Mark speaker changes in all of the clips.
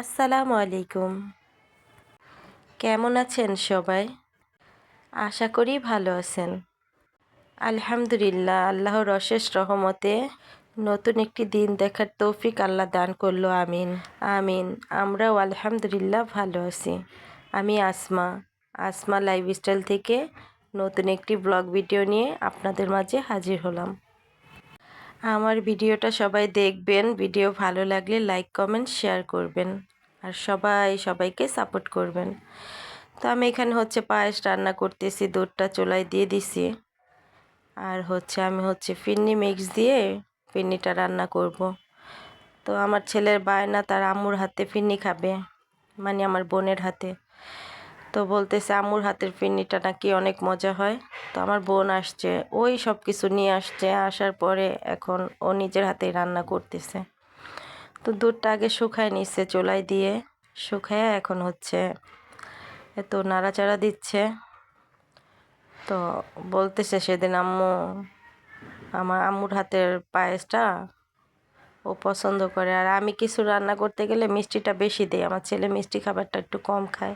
Speaker 1: আসসালামু আলাইকুম। কেমন আছেন সবাই? আশা করি ভালো আছেন। আলহামদুলিল্লাহ, আল্লাহর অশেষ রহমতে নতুন একটি দিন দেখার তৌফিক আল্লাহ দান করল, আমিন। আমিন। আমরাও আলহামদুলিল্লাহ ভালো আছি। আমি আসমা আসমা লাইফস্টাইল থেকে নতুন একটি ব্লগ ভিডিও নিয়ে আপনাদের মাঝে হাজির হলাম। আমার ভিডিওটা সবাই দেখবেন। ভিডিও ভালো লাগলে লাইক কমেন্ট শেয়ার করবেন। আর সবাই সবাইকে সাপোর্ট করবেন। তো আমি এখানে হচ্ছে পায়েস রান্না করতেছি, দুধটা চুলায় দিয়ে দিছি। আর হচ্ছে আমি হচ্ছে ফিন্নি মিক্স দিয়ে ফিন্নিটা রান্না করব। তো আমার ছেলের বায়না তার আম্মুর হাতে ফিন্নি খাবে মানে আমার বোনের হাতে। তো বলতেছে, আম্মুর হাতের ফিন্নিটা নাকি অনেক মজা হয়। তো আমার বোন আসছে, ওই সব কিছু নিয়ে আসছে। আসার পরে এখন ও নিজের হাতেই রান্না করতেছে। তো দুধটা আগে শুকায় নিচ্ছে চোলাই দিয়ে। শুকায় এখন হচ্ছে এত নাড়াচাড়া দিচ্ছে। তো বলতেছে সেদিন আম্মু, আমার আম্মুর হাতের পায়েসটা ও পছন্দ করে। আর আমি কিছু রান্না করতে গেলে মিষ্টিটা বেশি দিই। আমার ছেলে মিষ্টি খাবারটা একটু কম খায়।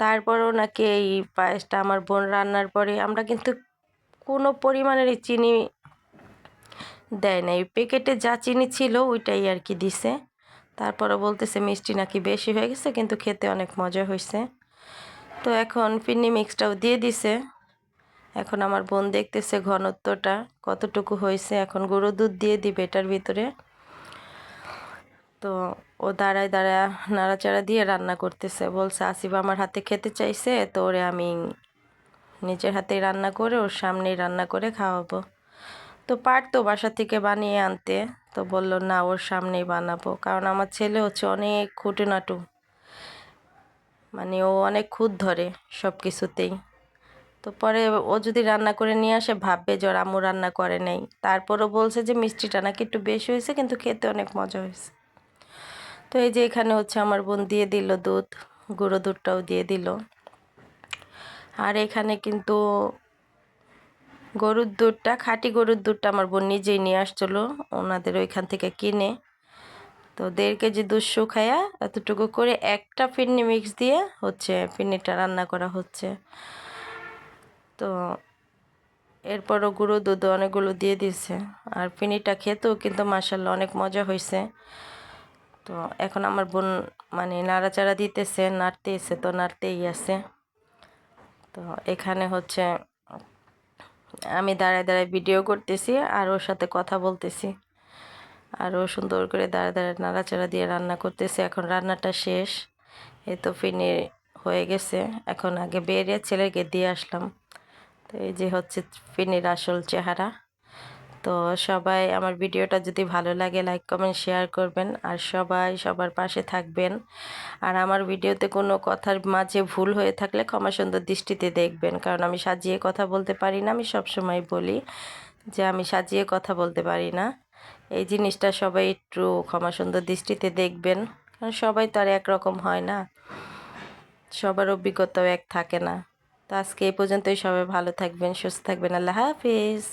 Speaker 1: তারপরও নাকি এই পায়েসটা আমার বোন রান্নার পরে আমরা কিন্তু কোনো পরিমাণের চিনি দেয় নাই প্যাকেটে যা চিনি ছিল ওইটাই আর কি দিছে। তারপরে বলতেছে মিষ্টি নাকি বেশি হয়ে গেছে, কিন্তু খেতে অনেক মজা হয়েছে। তো এখন ফিন্নি মিক্সটাও দিয়ে দিছে। এখন আমার বোন দেখতেছে ঘনত্বটা, কতটুকু হয়েছে। এখন গরু দুধ দিয়ে দিবে এটার ভিতরে। তো ও দাঁড়ায় দাঁড়ায় নাড়াচাড়া দিয়ে রান্না করতেছে। বলছে, আসিফ আমার হাতে খেতে চাইছে, তো ওরে আমি নিজের হাতেই রান্না করে ওর সামনেই রান্না করে খাওয়াবো। তো পারতো বাসা থেকে বানিয়ে আনতে। তো বলল, না, ওর সামনেই বানাবো। কারণ আমার ছেলে হচ্ছে অনেক খুঁটুনাটু। মানে ও অনেক খুঁত ধরে সব কিছুতেই তো পরে ও যদি রান্না করে নিয়ে আসে, ভাববে যে ওর আম্মু রান্না করে নেই। তারপরও বলছে যে, মিষ্টিটা নাকি একটু বেশি হয়েছে, কিন্তু খেতে অনেক মজা হয়েছে। তো এই যে এখানে হচ্ছে আমার বোন দিয়ে দিল দুধ, গুঁড়ো দুধটাও দিয়ে দিল। আর এখানে কিন্তু গরুর দুধটা, খাঁটি গরুর দুধটা আমার বোন নিজেই নিয়ে আসছিল, ওনাদের ওইখান থেকে কিনে। তো দেড় কেজি দুধ শুকাইয়া এতটুকু করে একটা ফিন্নি মিক্স দিয়ে হচ্ছে ফিন্নিটা রান্না করা হচ্ছে। তো এরপরও গুঁড়ো দুধ অনেকগুলো দিয়ে দিয়েছে আর ফিনিটা খেতেও কিন্তু মাসাল্লাহ অনেক মজা হয়েছে তো এখন আমার বোন মানে নাড়াচাড়া দিতেছে, নাড়তেছে তো নাড়তেই আছে। তো এখানে হচ্ছে আমি দাঁড়ায় দাঁড়ায় ভিডিও করতেছি আর ওর সাথে কথা বলতেছি। আর ও সুন্দর করে দাঁড়ায় দাঁড়ায় নাড়াচাড়া দিয়ে রান্না করতেছে। এখন রান্নাটা শেষ এ তো ফিনি হয়ে গেছে। এখন আগে বেরিয়ে ছেলেকে দিয়ে আসলাম। তো এই যে হচ্ছে ফিনির আসল চেহারা। তো সবাই আমার ভিডিওটা যদি ভালো লাগে লাইক কমেন্ট শেয়ার করবেন। আর সবাই সবার পাশে থাকবেন। আর আমার ভিডিওতে কোনো কথার মাঝে ভুল হয়ে থাকলে ক্ষমা সুন্দর দৃষ্টিতে দেখবেন। কারণ আমি সাজিয়ে কথা বলতে পারি না, আমি সবসময় বলি যে আমি সাজিয়ে কথা বলতে পারি না। এই জিনিসটা সবাই একটু ক্ষমা সুন্দর দৃষ্টিতে দেখবেন। কারণ সবাই তো আর একরকম হয় না। সবার অভিজ্ঞতাও এক থাকে না। তো আজকে এই পর্যন্তই সবাই ভালো থাকবেন, সুস্থ থাকবেন। আল্লাহ হাফিজ।